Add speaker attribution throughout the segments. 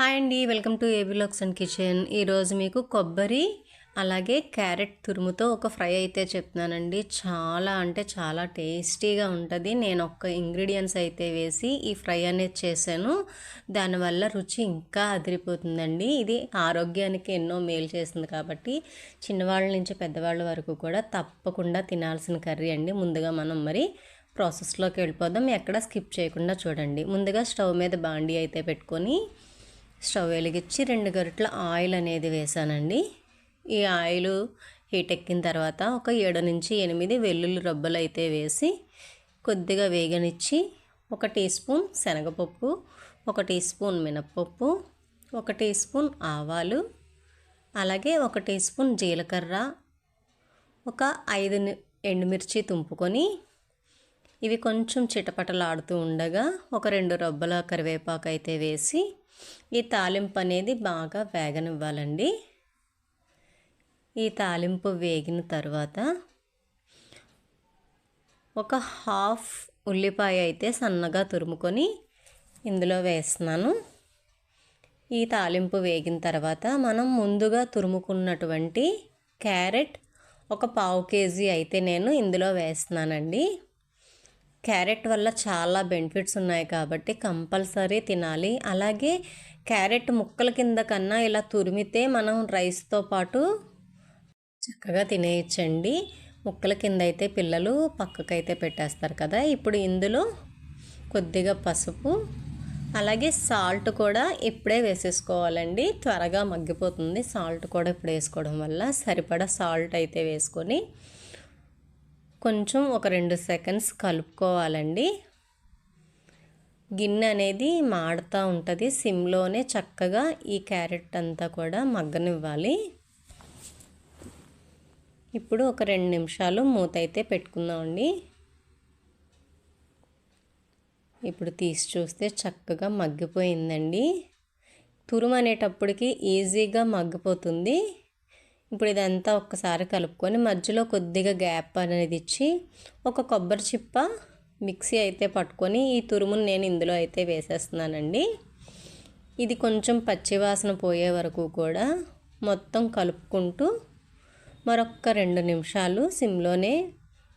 Speaker 1: Hi అండి welcome to ఏబిలాక్స్ and kitchen. ఈరోజు మీకు కొబ్బరి అలాగే క్యారెట్ తురుముతో ఒక ఫ్రై అయితే చెప్తున్నానండి. చాలా అంటే చాలా టేస్టీగా ఉంటుంది. నేను ఒక్క ఇంగ్రీడియంట్స్ అయితే వేసి ఈ ఫ్రై అనేది చేశాను. దానివల్ల రుచి ఇంకా అదిరిపోతుందండి. ఇది ఆరోగ్యానికి ఎన్నో మేలు చేస్తుంది కాబట్టి చిన్నవాళ్ళ నుంచి పెద్దవాళ్ళ వరకు కూడా తప్పకుండా తినాల్సిన కర్రీ అండి. ముందుగా మనం మరి ప్రాసెస్లోకి వెళ్ళిపోదాం. ఎక్కడ స్కిప్ చేయకుండా చూడండి. ముందుగా స్టవ్ మీద బాండీ అయితే పెట్టుకొని స్టవ్ వెలిగించి రెండు గరిటల ఆయిల్ అనేది వేసానండి. ఈ ఆయిల్ హీట్ ఎక్కిన తర్వాత ఒక ఏడు నుంచి ఎనిమిది వెల్లుల్లి రబ్బలు అయితే వేసి కొద్దిగా వేగనిచ్చి ఒక టీ స్పూన్ శనగపప్పు ఒక టీ స్పూన్ మినప్పప్పు ఒక టీ స్పూన్ ఆవాలు అలాగే ఒక టీ స్పూన్ జీలకర్ర ఒక ఐదు ఎండుమిర్చి తుంపుకొని ఇవి కొంచెం చిటపటలాడుతూ ఉండగా ఒక రెండు రబ్బల కరివేపాకు అయితే వేసి ఈ తాలింపు అనేది బాగా వేగనివ్వాలండి. ఈ తాలింపు వేగిన తర్వాత ఒక హాఫ్ ఉల్లిపాయ అయితే సన్నగా తురుముకొని ఇందులో వేస్తున్నాను. ఈ తాలింపు వేగిన తర్వాత మనం ముందుగా తురుముకున్నటువంటి క్యారెట్ ఒక పావు కేజీ అయితే నేను ఇందులో వేస్తున్నానండి. క్యారెట్ వల్ల చాలా బెనిఫిట్స్ ఉన్నాయి కాబట్టి కంపల్సరీ తినాలి. అలాగే క్యారెట్ ముక్కల కింద కన్నా ఇలా తురిమితే మనం రైస్తో పాటు చక్కగా తినేయచ్చండి. ముక్కల కింద అయితే పిల్లలు పక్కకైతే పెట్టేస్తారు కదా. ఇప్పుడు ఇందులో కొద్దిగా పసుపు అలాగే సాల్ట్ కూడా ఇప్పుడే వేసేసుకోవాలండి. త్వరగా మగ్గిపోతుంది. సాల్ట్ కూడా ఇప్పుడు వేసుకోవడం వల్ల సరిపడా సాల్ట్ అయితే వేసుకొని కొంచెం ఒక రెండు సెకండ్స్ కలుపుకోవాలండి. గిన్నె అనేది మాడుతూ ఉంటుంది. సిమ్లోనే చక్కగా ఈ క్యారెట్ అంతా కూడా మగ్గనివ్వాలి. ఇప్పుడు ఒక రెండు నిమిషాలు మూత అయితే పెట్టుకుందామండి. ఇప్పుడు తీసి చూస్తే చక్కగా మగ్గిపోయిందండి. తురుము అనేటప్పటికి ఈజీగా మగ్గిపోతుంది. ఇప్పుడు ఇదంతా ఒక్కసారి కలుపుకొని మధ్యలో కొద్దిగా గ్యాప్ అనేది ఇచ్చి ఒక కొబ్బరి చిప్ప మిక్సీ అయితే పట్టుకొని ఈ తురుమును నేను ఇందులో అయితే వేసేస్తున్నానండి. ఇది కొంచెం పచ్చివాసన పోయే వరకు కూడా మొత్తం కలుపుకుంటూ మరొక్క రెండు నిమిషాలు సిమ్లోనే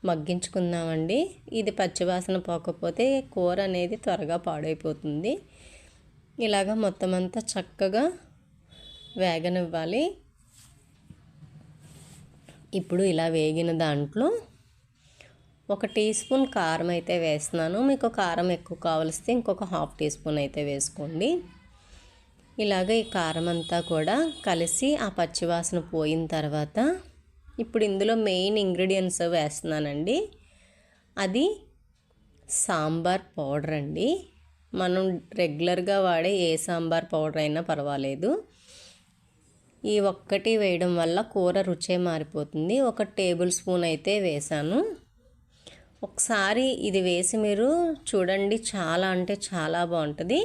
Speaker 1: మగ్గించుకుందామండి. ఇది పచ్చివాసన పోకపోతే కూర అనేది త్వరగా పాడైపోతుంది. ఇలాగ మొత్తం అంతా చక్కగా వేగనివ్వాలి. ఇప్పుడు ఇలా వేగిన దాంట్లో ఒక టీ స్పూన్ కారం అయితే వేస్తున్నాను. మీకు కారం ఎక్కువ కావలిస్తే ఇంకొక హాఫ్ టీ స్పూన్ అయితే వేసుకోండి. ఇలాగ ఈ కారం అంతా కూడా కలిసి ఆ పచ్చివాసన పోయిన తర్వాత ఇప్పుడు ఇందులో మెయిన్ ఇంగ్రీడియంట్స్ వేస్తున్నానండి. అది సాంబార్ పౌడర్ అండి. మనం రెగ్యులర్గా వాడే ఏ సాంబార్ పౌడర్ అయినా పర్వాలేదు. ఈ ఒక్కటి వేయడం వల్ల కూర రుచే మారిపోతుంది. ఒక టేబుల్ స్పూన్ అయితే వేసాను. ఒకసారి ఇది వేసి మీరు చూడండి చాలా అంటే చాలా బాగుంటుంది.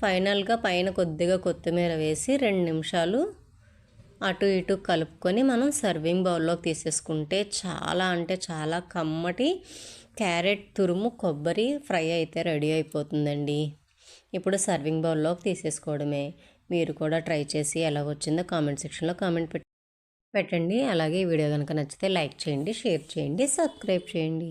Speaker 1: ఫైనల్గా పైన కొద్దిగా కొత్తిమీర వేసి రెండు నిమిషాలు అటు ఇటు కలుపుకొని మనం సర్వింగ్ బౌల్లోకి తీసేసుకుంటే చాలా అంటే చాలా కమ్మటి క్యారెట్ తురుము కొబ్బరి ఫ్రై అయితే రెడీ అయిపోతుందండి. ఇప్పుడు సర్వింగ్ బౌల్లోకి తీసేసుకోవడమే. మీరు కూడా ట్రై చేసి ఎలా వచ్చిందో కామెంట్ సెక్షన్లో కామెంట్ పెట్టండి. అలాగే ఈ వీడియో కనుక నచ్చితే లైక్ చేయండి షేర్ చేయండి సబ్స్క్రైబ్ చేయండి.